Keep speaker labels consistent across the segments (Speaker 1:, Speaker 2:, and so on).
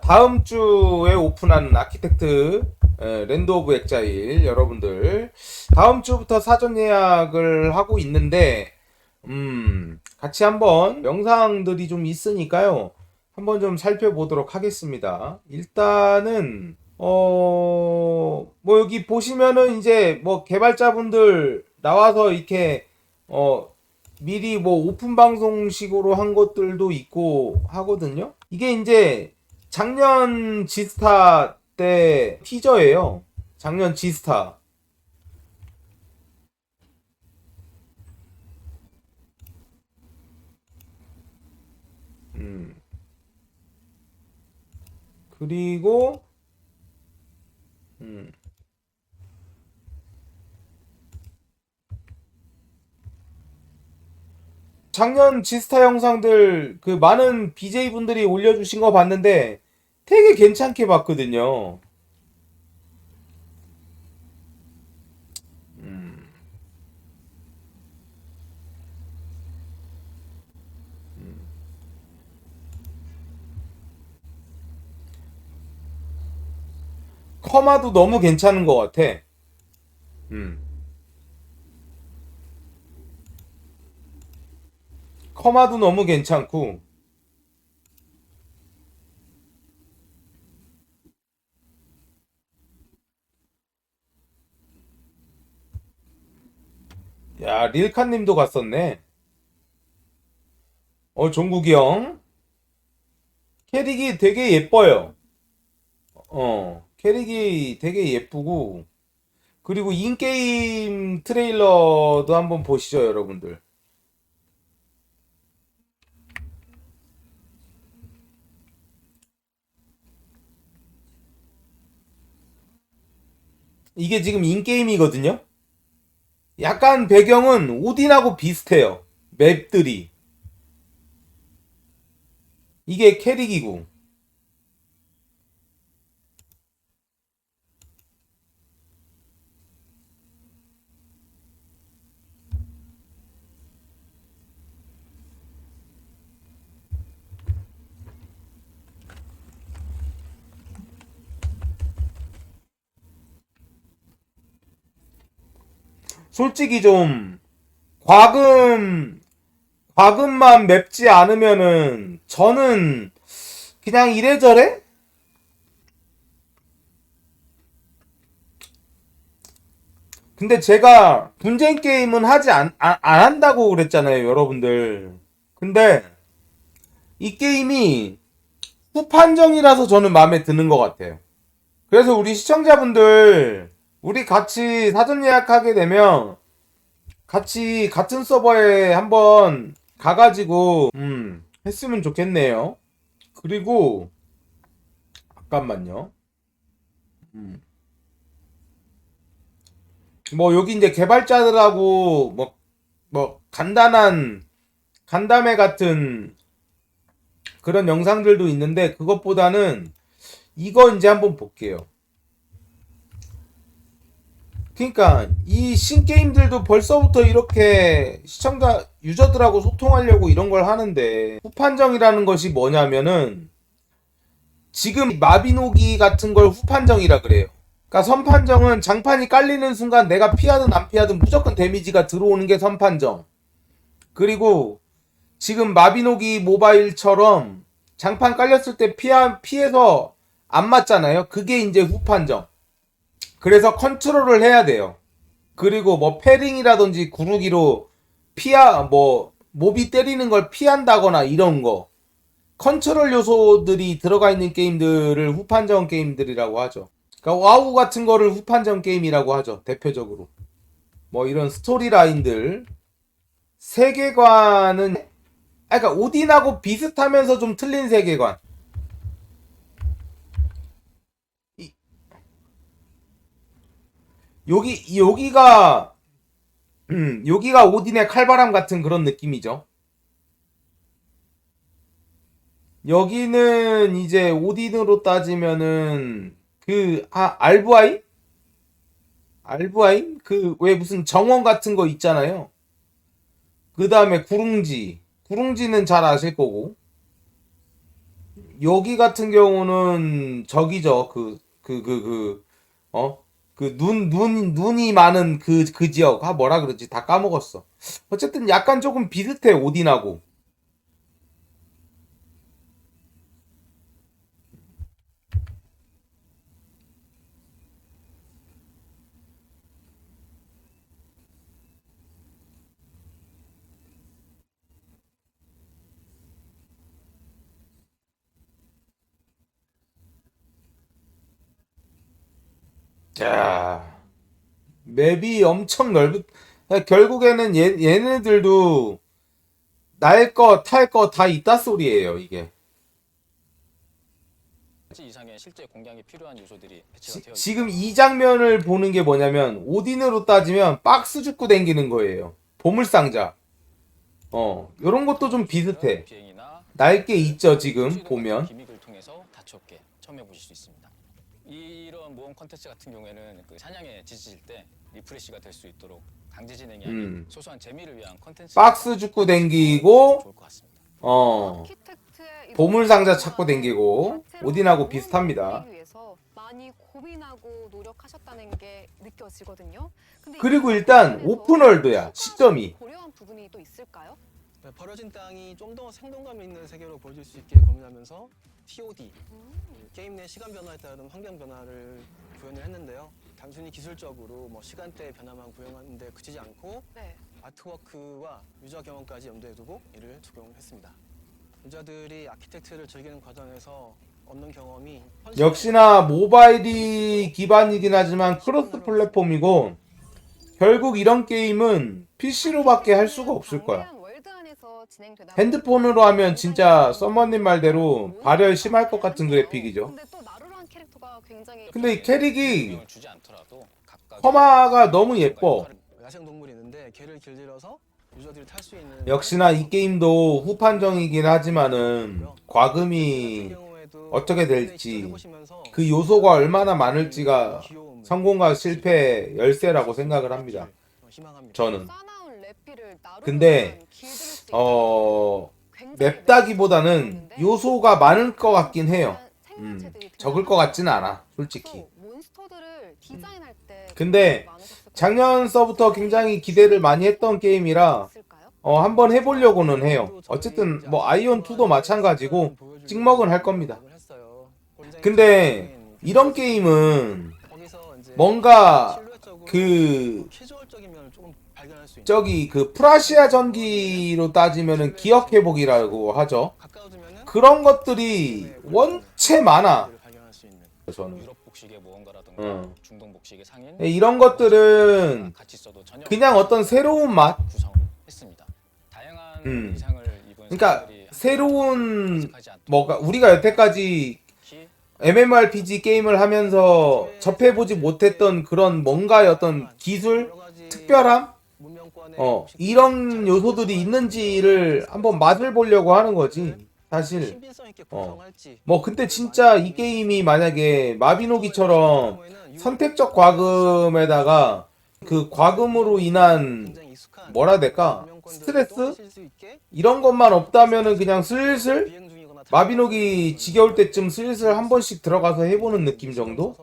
Speaker 1: 다음 주에 오픈하는 아키텍트 에, 랜드 오브 엑자일 여러분들. 다음 주부터 사전 예약을 하고 있는데 음 같이 한번 영상들이 좀 있으니까요. 한번 좀 살펴보도록 하겠습니다. 일단은 어 뭐 여기 보시면은 이제 뭐 개발자분들 나와서 이렇게 어 미리 뭐 오픈 방송식으로 한 것들도 있고 하거든요. 이게 이제 작년 지스타 때 티저예요. 작년 지스타. 음. 그리고 음. 작년 지스타 영상들 그 많은 BJ 분들이 올려주신 거 봤는데 되게 괜찮게 봤거든요. 음, 커마도 너무 괜찮은 것 같아. 음. 커마도 너무 괜찮고. 야, 릴카님도 갔었네. 어, 종국이 형. 캐릭이 되게 예뻐요. 어, 캐릭이 되게 예쁘고. 그리고 인게임 트레일러도 한번 보시죠, 여러분들. 이게 지금 인게임이거든요? 약간 배경은 오딘하고 비슷해요. 맵들이. 이게 캐릭이고. 솔직히 좀 과금 과금만 맵지 않으면은 저는 그냥 이래저래? 근데 제가 분쟁 게임은 하지 안, 안, 안 한다고 그랬잖아요 여러분들. 근데 이 게임이 후판정이라서 저는 마음에 드는 것 같아요. 그래서 우리 시청자분들 우리 같이 사전 예약하게 되면 같이 같은 서버에 한번 가가지고 음 했으면 좋겠네요. 그리고 잠깐만요. 음. 뭐 여기 이제 개발자들하고 뭐뭐 간단한 간담회 같은 그런 영상들도 있는데 그것보다는 이거 이제 한번 볼게요. 그러니까 이 신게임들도 벌써부터 이렇게 시청자 유저들하고 소통하려고 이런 걸 하는데 후판정이라는 것이 뭐냐면은 지금 마비노기 같은 걸 후판정이라 그래요. 그러니까 선판정은 장판이 깔리는 순간 내가 피하든 안 피하든 무조건 데미지가 들어오는 게 선판정. 그리고 지금 마비노기 모바일처럼 장판 깔렸을 때 피하, 피해서 안 맞잖아요. 그게 이제 후판정. 그래서 컨트롤을 해야 돼요. 그리고 뭐 패링이라든지 구르기로 피하 뭐 몹이 때리는 걸 피한다거나 이런 거 컨트롤 요소들이 들어가 있는 게임들을 후판정 게임들이라고 하죠. 그러니까 와우 같은 거를 후판정 게임이라고 하죠. 대표적으로. 뭐 이런 스토리 라인들 세계관은 아 그러니까 오딘하고 비슷하면서 좀 틀린 세계관. 여기 여기가 음, 여기가 오딘의 칼바람 같은 그런 느낌이죠. 여기는 이제 오딘으로 따지면은 그 아, 알브아인? 알브아인? 그 왜 무슨 정원 같은 거 있잖아요. 그 다음에 구릉지. 구릉지는 잘 아실 거고. 여기 같은 경우는 저기죠. 그, 그, 그, 그, 어? 그 눈, 눈, 눈이 많은 그, 그 지역. 아, 뭐라 그러지? 다 까먹었어. 어쨌든 약간 조금 비슷해, 오딘하고. 자, 맵이 엄청 넓은, 결국에는 얘, 얘네들도 날 거, 탈 거 다 있다 소리예요, 이게.
Speaker 2: 이상의 실제 공략이 필요한 요소들이 배치가
Speaker 1: 지,
Speaker 2: 되어
Speaker 1: 지금 이 장면을 보는 게 뭐냐면, 오딘으로 따지면 박스 줍고 댕기는 거예요. 보물상자. 어, 요런 것도 좀 비슷해.
Speaker 2: 비행이나
Speaker 1: 날개 있죠, 지금,
Speaker 2: 시도가
Speaker 1: 보면.
Speaker 2: 기믹을 통해서 다채롭게 보실 수 있습니다. 이런 모험 컨텐츠 같은 경우에는 그 사냥에 지칠 때 리프레시가 될 수 있도록 강제 진행이 아닌
Speaker 1: 음.
Speaker 2: 소소한 재미를 위한 컨텐츠
Speaker 1: 박스 줍고 댕기고,
Speaker 2: 좋을 것 같습니다.
Speaker 1: 어, 보물 상자 찾고 댕기고, 오딘하고 비슷합니다.
Speaker 3: 만들기 위해서 많이 고민하고 노력하셨다는 게 느껴지거든요. 근데
Speaker 1: 그리고
Speaker 3: 이
Speaker 1: 일단 오픈월드야, 시점이.
Speaker 4: 네, 버려진 땅이 좀 더 생동감 있는 세계로 보여줄 수 있게 고민하면서 TOD 이 게임 내 시간 변화에 따른 환경 변화를 구현을 했는데요. 단순히 기술적으로 뭐 시간대 변화만 구현하는데 그치지 않고
Speaker 3: 네.
Speaker 4: 아트워크와 유저 경험까지 염두에 두고 이를 적용했습니다. 유저들이 아키텍트를 즐기는 과정에서 얻는 경험이
Speaker 1: 역시나 모바일이 기반이긴 하지만 크로스 플랫폼이고 결국 이런 게임은 PC로밖에 할 수가 없을 거야. 핸드폰으로 하면 진짜 썸머님 말대로 발열 심할 것 같은 그래픽이죠.
Speaker 3: 근데 또 나루라는 캐릭터가 굉장히
Speaker 1: 근데 이 캐릭이 커마가 너무 예뻐.
Speaker 4: 야생 동물이 있는데 개를 길들여서 유저들이 탈수 있는
Speaker 1: 역시나 이 게임도 후판정이긴 하지만은 과금이 어떻게 될지 그 요소가 얼마나 많을지가 성공과 실패 열쇠라고 생각을 합니다. 저는. 근데 어 맵다기보다는 요소가 많을 것 같긴 해요. 음, 적을 것 같지는 않아, 솔직히.
Speaker 3: 때
Speaker 1: 근데
Speaker 3: 것
Speaker 1: 작년 서부터 굉장히 기대를 많이 했던 게임이라? 어, 한번 해보려고는 해요. 어쨌든 뭐 아이온 2도 마찬가지고 찍먹은 할 겁니다. 근데 이런 게임은 뭔가 그 저기 그 프라시아 전기로 따지면은 기억 회복이라고 하죠. 그런 것들이 원체 많아. 저는
Speaker 2: 무언가라든가
Speaker 1: 음.
Speaker 2: 상인
Speaker 1: 이런 것들은 그냥 어떤 새로운 맛. 음. 그러니까 새로운 뭐가 우리가 여태까지 MMORPG 게임을 하면서 접해보지 못했던 그런 뭔가의 어떤 기술, 특별함, 어 이런 요소들이 있는지를 한번 맛을 보려고 하는 거지. 사실. 어. 뭐 근데 진짜 이 게임이 만약에 마비노기처럼 선택적 과금에다가 그 과금으로 인한 뭐라 될까? 스트레스? 이런 것만 없다면은 그냥 슬슬 마비노기 지겨울 때쯤 슬슬 한 번씩 들어가서 해보는 느낌 정도?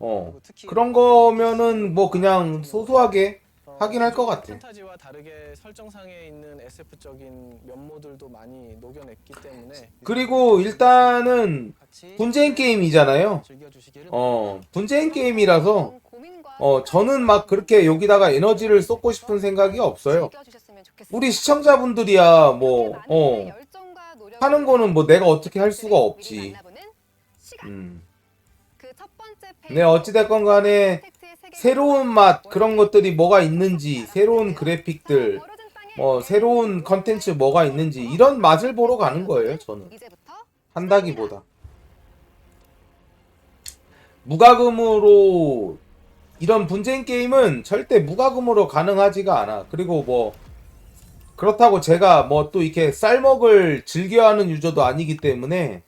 Speaker 1: 어. 그런 거면은 뭐 그냥 소소하게 하긴 할것 같아.
Speaker 4: 판타지와 다르게 설정상에 있는 SF적인 면모들도 많이 녹여냈기 때문에
Speaker 1: 그리고 일단은
Speaker 4: 같이
Speaker 1: 분쟁 게임이잖아요.
Speaker 4: 즐겨주시기를
Speaker 1: 어 분쟁 게임이라서
Speaker 3: 고민과
Speaker 1: 어 저는 막 그렇게 여기다가 에너지를 쏟고 싶은 생각이 없어요. 우리 시청자분들이야 뭐 어 하는 거는 뭐 내가 어떻게 할 수가 없지. 음.
Speaker 3: 번째
Speaker 1: 네 어찌 됐건 간에
Speaker 3: 텍스트의 세계관과
Speaker 1: 새로운 맛 그런 것들이 뭐가 있는지 새로운 그래픽들 뭐 새로운 컨텐츠 뭐가 있는지 이런 맛을 보러 가는 거예요 저는. 한다기보다. 무과금으로 이런 분쟁 게임은 절대 무과금으로 가능하지가 않아. 그리고 뭐 그렇다고 제가 뭐 또 이렇게 쌀먹을 즐겨하는 유저도 아니기 때문에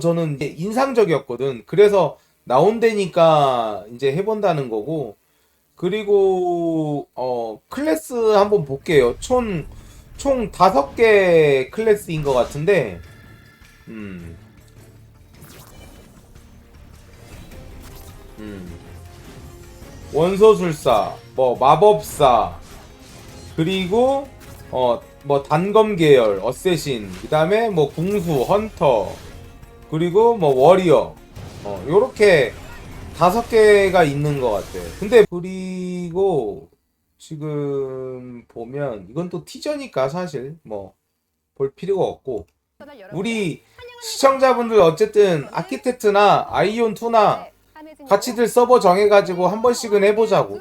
Speaker 1: 저는 인상적이었거든. 그래서 나온다니까 이제 해본다는 거고 그리고 어 클래스 한번 볼게요. 총 총 다섯 개 클래스인 것 같은데 음. 음. 원소술사, 뭐 마법사, 그리고 어 뭐 단검 계열, 어쌔신, 그다음에 뭐 궁수, 헌터, 그리고 뭐 워리어, 어 요렇게 다섯 개가 있는 것 같아. 근데 그리고 지금 보면 이건 또 티저니까 사실 뭐 볼 필요가 없고 우리 시청자분들 어쨌든 아키텍트나 아이온 2나 같이들 서버 정해가지고 한 번씩은 해보자고.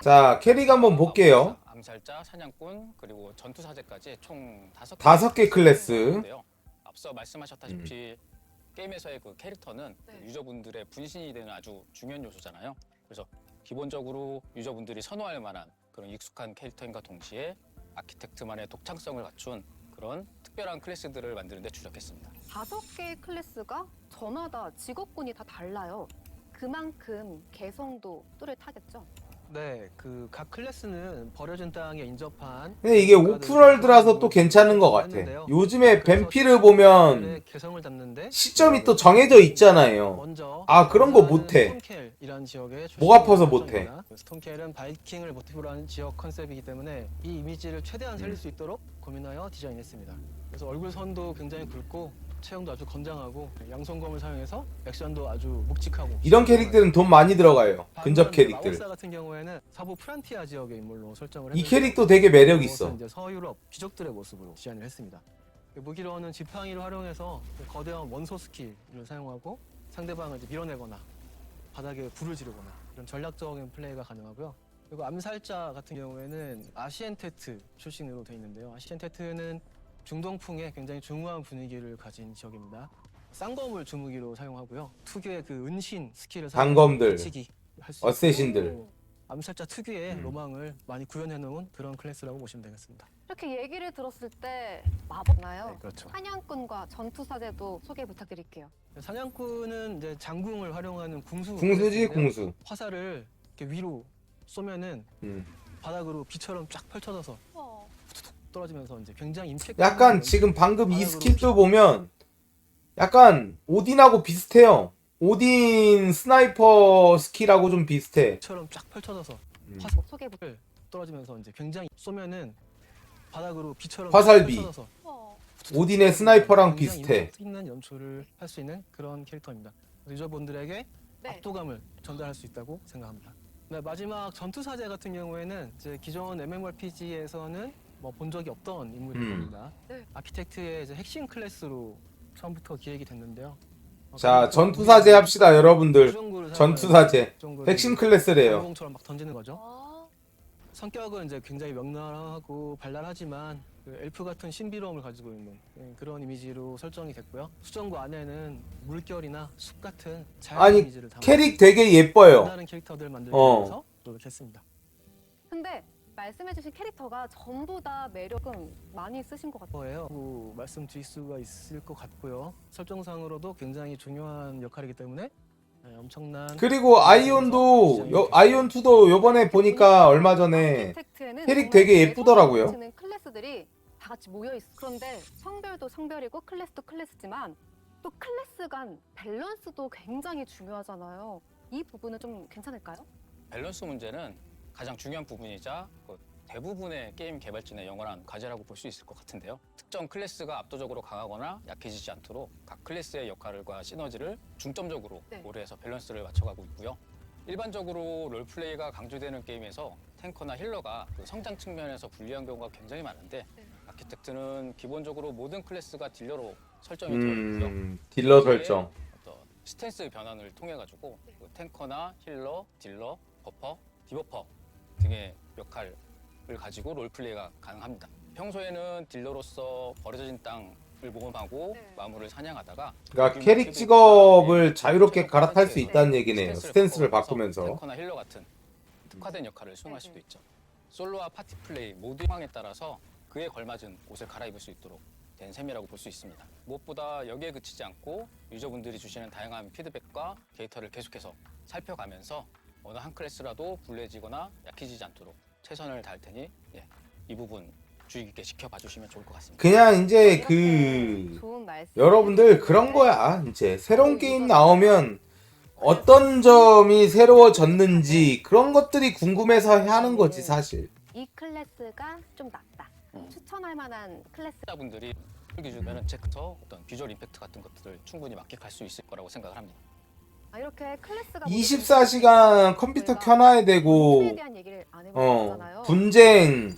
Speaker 1: 자 캐릭 한번 볼게요.
Speaker 2: 암살자, 사냥꾼 그리고 전투 사제까지 총 다섯
Speaker 1: 개 클래스.
Speaker 2: 앞서 말씀하셨다시피
Speaker 1: 음.
Speaker 2: 게임에서의 그 캐릭터는
Speaker 3: 네.
Speaker 2: 유저분들의 분신이 되는 아주 중요한 요소잖아요. 그래서 기본적으로 유저분들이 선호할 만한 그런 익숙한 캐릭터인가 동시에 아키텍트만의 독창성을 갖춘 그런 특별한 클래스들을 만드는 데 주력했습니다.
Speaker 3: 다섯 개의 클래스가 저마다 직업군이 다 달라요. 그만큼 개성도 뚜렷하겠죠.
Speaker 4: 네, 그 각 클래스는 버려진 땅에 인접한
Speaker 1: 근데 이게 오프월드라서 또 괜찮은 것 같아. 요즘에 뱀피를 보면
Speaker 4: 개성을 담는데
Speaker 1: 시점이 또 정해져 있잖아요.
Speaker 4: 먼저
Speaker 1: 아, 그런 거 못해.
Speaker 4: 스톤켈이라는 지역에
Speaker 1: 목 아파서 못해.
Speaker 4: 스톤켈은 바이킹을 모티브로 한 지역 컨셉이기 때문에 이 이미지를 최대한 살릴
Speaker 1: 음.
Speaker 4: 수 있도록 고민하여 디자인했습니다. 그래서 얼굴 선도 굉장히 굵고 체형도 아주 건장하고 양손검을 사용해서 액션도 아주 묵직하고
Speaker 1: 이런 캐릭들은 돈 많이 들어가요. 근접 캐릭들.
Speaker 4: 마법사 같은 경우에는 서부 프란티아 지역의 인물로 설정을
Speaker 1: 이
Speaker 4: 했는데
Speaker 1: 캐릭도 되게 매력
Speaker 4: 그것은
Speaker 1: 있어.
Speaker 4: 이제 서유럽 귀족들의 모습으로 디자인을 했습니다. 무기로는 지팡이를 활용해서 거대한 원소 스킬을 사용하고 상대방을 이제 밀어내거나 바닥에 불을 지르거나 이런 전략적인 플레이가 가능하고요. 그리고 암살자 같은 경우에는 아시엔테트 출신으로 되어 있는데요. 아시엔테트는 중동풍의 굉장히 중후한 분위기를 가진 지역입니다. 쌍검을 주무기로 사용하고요. 특유의 그 은신 스킬을
Speaker 1: 단검들,
Speaker 4: 치기 할수
Speaker 1: 어쌔신들.
Speaker 4: 암살자 특유의
Speaker 1: 음.
Speaker 4: 로망을 많이 구현해 놓은 그런 클래스라고 보시면 되겠습니다.
Speaker 3: 이렇게 얘기를 들었을 때 마법나요.
Speaker 4: 네, 그렇죠.
Speaker 3: 사냥꾼과 전투사제도 소개 부탁드릴게요.
Speaker 4: 사냥꾼은 이제 장궁을 활용하는 궁수
Speaker 1: 궁수지
Speaker 4: 클래스인데요.
Speaker 1: 궁수.
Speaker 4: 화살을 이렇게 위로 쏘면은
Speaker 1: 음.
Speaker 4: 바닥으로 비처럼 쫙 펼쳐져서
Speaker 3: 어.
Speaker 4: 떨어지면서 이제 굉장히 임팩트
Speaker 1: 약간 지금 방금 이 스킬도 보면 약간 오딘하고 비슷해요. 오딘 스나이퍼 스킬하고 좀 비슷해.
Speaker 4: 비처럼 쫙 펼쳐져서
Speaker 1: 음.
Speaker 4: 화살
Speaker 3: 소개 부탁.
Speaker 4: 떨어지면서 이제 굉장히 쏘면은 바닥으로 비처럼
Speaker 1: 화살비.
Speaker 4: 쫙 펼쳐져서
Speaker 3: 어.
Speaker 1: 오딘의 스나이퍼랑
Speaker 4: 굉장히
Speaker 1: 비슷해.
Speaker 4: 임팩트 있는 연출을 할 수 있는 그런 캐릭터입니다. 유저분들에게
Speaker 3: 네.
Speaker 4: 압도감을 전달할 수 있다고 생각합니다. 네, 마지막 전투 사제 같은 경우에는 이제 기존 MMORPG에서는 뭐 본 적이 없던 인물일
Speaker 1: 음.
Speaker 3: 네.
Speaker 4: 아키텍트의 이제 핵심 클래스로 처음부터 기획이 됐는데요. 어,
Speaker 1: 자 전투사제 합시다 여러분들.
Speaker 4: 수정구를
Speaker 1: 전투사제 핵심 클래스래요.
Speaker 4: 공처럼 막 던지는 거죠.
Speaker 3: 아,
Speaker 4: 성격은 이제 굉장히 명랑하고 발랄하지만 그 엘프 같은 신비로움을 가지고 있는 예, 그런 이미지로 설정이 됐고요. 수정구 안에는 물결이나 숲 같은 자연
Speaker 1: 아니,
Speaker 4: 이미지를 담아
Speaker 1: 캐릭 되게 예뻐요.
Speaker 4: 다른 캐릭터들 만들기
Speaker 1: 어.
Speaker 4: 위해서 노력했습니다.
Speaker 3: 근데 말씀해주신 캐릭터가 전부 다 매력은 많이 쓰신 것 같아요.
Speaker 4: 거예요. 뭐 말씀 드릴 수가 있을 것 같고요. 설정상으로도 굉장히 중요한 역할이기 때문에 네, 엄청난
Speaker 1: 그리고 아이온도 요, 아이온 2도 요번에 보니까 얼마 전에
Speaker 3: 아키텍트에는
Speaker 1: 캐릭
Speaker 3: 정말
Speaker 1: 되게 예쁘더라고요.
Speaker 3: 클래스들이 다 같이 모여 있어. 그런데 성별도 성별이고 클래스도 클래스지만 또 클래스 간 밸런스도 굉장히 중요하잖아요. 이 부분은 좀 괜찮을까요?
Speaker 2: 밸런스 문제는 가장 중요한 부분이자 그 대부분의 게임 개발진의 영원한 과제라고 볼 수 있을 것 같은데요. 특정 클래스가 압도적으로 강하거나 약해지지 않도록 각 클래스의 역할과 시너지를 중점적으로
Speaker 3: 네.
Speaker 2: 고려해서 밸런스를 맞춰가고 있고요. 일반적으로 롤플레이가 강조되는 게임에서 탱커나 힐러가 그 성장 측면에서 불리한 경우가 굉장히 많은데
Speaker 3: 네.
Speaker 2: 아키텍트는 기본적으로 모든 클래스가 딜러로 설정이 되어 있고요.
Speaker 1: 음, 딜러 설정.
Speaker 2: 어떤 스탠스 변환을 통해 가지고 그 탱커나 힐러, 딜러, 버퍼, 디버퍼 등의 역할을 가지고 롤플레이가 가능합니다. 평소에는 딜러로서 버려진 땅을 모험하고
Speaker 3: 네.
Speaker 2: 마물을 사냥하다가
Speaker 1: 그러니까 캐릭 직업을 자유롭게 갈아탈 수 있다는 얘기네요. 스탠스를 바꾸면서.
Speaker 2: 탱커나 힐러 같은 특화된 역할을 수행할
Speaker 3: 네,
Speaker 2: 수도
Speaker 3: 네.
Speaker 2: 있죠. 솔로와 파티 플레이 모두 상황에 따라서 그에 걸맞은 옷을 갈아입을 수 있도록 된 셈이라고 볼 수 있습니다. 무엇보다 여기에 그치지 않고 유저분들이 주시는 다양한 피드백과 데이터를 계속해서 살펴가면서 어느 한 클래스라도 불리해지거나 약해지지 않도록 최선을 다할 테니 예, 이 부분 주의 깊게 지켜봐 주시면 좋을 것 같습니다.
Speaker 1: 그냥 이제 그
Speaker 3: 좋은 말씀
Speaker 1: 여러분들 그런 거야. 이제 새로운 게임 나오면 어떤 점이 새로워졌는지 그런 것들이 궁금해서 하는 거지 사실.
Speaker 3: 이 클래스가 좀 낫다.
Speaker 2: 음.
Speaker 3: 추천할 만한 클래스.
Speaker 2: 분들이 기준면은 체크터 어떤 비주얼 임팩트 같은 것들을 충분히 만끽할 수 있을 거라고 생각을 합니다.
Speaker 3: 아, 이렇게 클래스가
Speaker 1: 24시간 컴퓨터 켜놔야 되고 어. 분쟁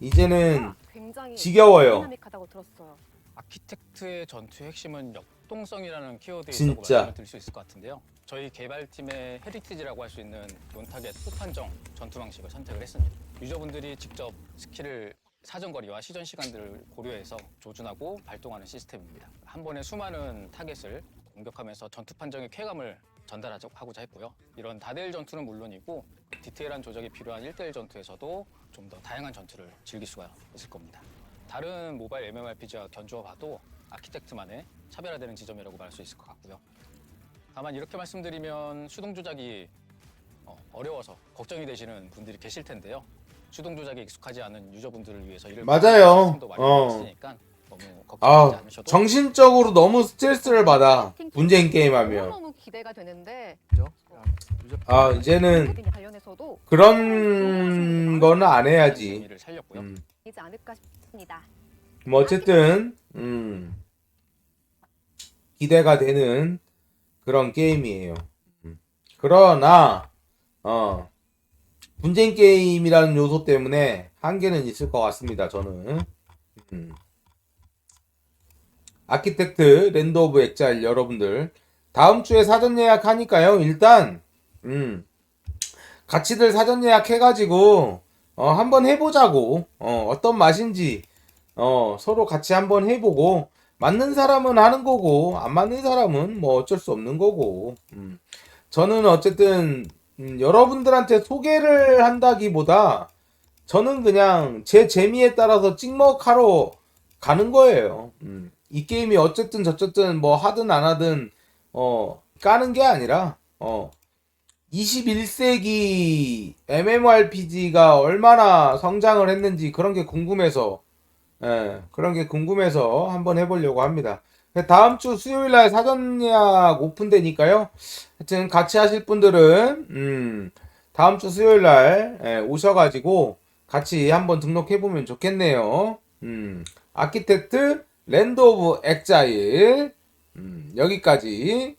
Speaker 1: 이제는
Speaker 3: 굉장히
Speaker 1: 지겨워요.
Speaker 3: 들었어요.
Speaker 2: 아키텍트의 전투의 핵심은 역동성이라는 키워드에
Speaker 1: 진짜.
Speaker 2: 있다고 말씀을 드릴 수 있을 것 같은데요. 저희 개발팀의 헤리티지라고 할 수 있는 논타겟 후판정 전투 방식을 선택을 했습니다. 유저분들이 직접 스킬을 사정거리와 시전 시간들을 고려해서 조준하고 발동하는 시스템입니다. 한 번에 수많은 타겟을 공격하면서 전투 판정의 쾌감을 전달하고자 했고요. 이런 다대일 전투는 물론이고 디테일한 조작이 필요한 1대1 전투에서도 좀 더 다양한 전투를 즐길 수가 있을 겁니다. 다른 모바일 MMORPG와 견주어 봐도 아키텍트만의 차별화되는 지점이라고 말할 수 있을 것 같고요. 다만 이렇게 말씀드리면 수동 조작이 어, 어려워서 걱정이 되시는 분들이 계실 텐데요. 수동 조작에 익숙하지 않은 유저분들을 위해서 이를
Speaker 1: 맞아요.
Speaker 2: 좀더 많이
Speaker 1: 어.
Speaker 2: 있으니까 너무 걱정하지
Speaker 1: 아
Speaker 2: 않으셔도
Speaker 1: 정신적으로 너무 스트레스를 받아 분쟁 게임 하면
Speaker 3: 너무 기대가 되는데
Speaker 1: 아 이제는
Speaker 3: 관련해서도
Speaker 1: 그런 거는 안 해야지.
Speaker 2: 의미를 살렸고요.
Speaker 1: 음.
Speaker 3: 이지 않을까 싶습니다.
Speaker 1: 뭐 어쨌든 음, 기대가 되는 그런 게임이에요. 음. 그러나 어, 분쟁 게임이라는 요소 때문에 한계는 있을 것 같습니다. 저는 음. 아키텍트 랜드 오브 엑자일 여러분들 다음 주에 사전 예약하니까요. 일단 음, 같이들 사전 예약해가지고 어, 한번 해보자고 어, 어떤 맛인지 어, 서로 같이 한번 해보고, 맞는 사람은 하는 거고, 안 맞는 사람은 뭐 어쩔 수 없는 거고, 음. 저는 어쨌든, 음, 여러분들한테 소개를 한다기보다, 저는 그냥 제 재미에 따라서 찍먹하러 가는 거예요. 음. 이 게임이 어쨌든 저쨌든 뭐 하든 안 하든, 어, 까는 게 아니라, 어, 21세기 MMORPG가 얼마나 성장을 했는지 그런 게 궁금해서, 예, 그런 게 궁금해서 한번 해보려고 합니다. 다음 주 수요일 날 사전 예약 오픈되니까요. 하여튼 같이 하실 분들은, 음, 다음 주 수요일 날 예, 오셔가지고 같이 한번 등록해보면 좋겠네요. 음, 아키텍트 랜드 오브 엑자일. 음, 여기까지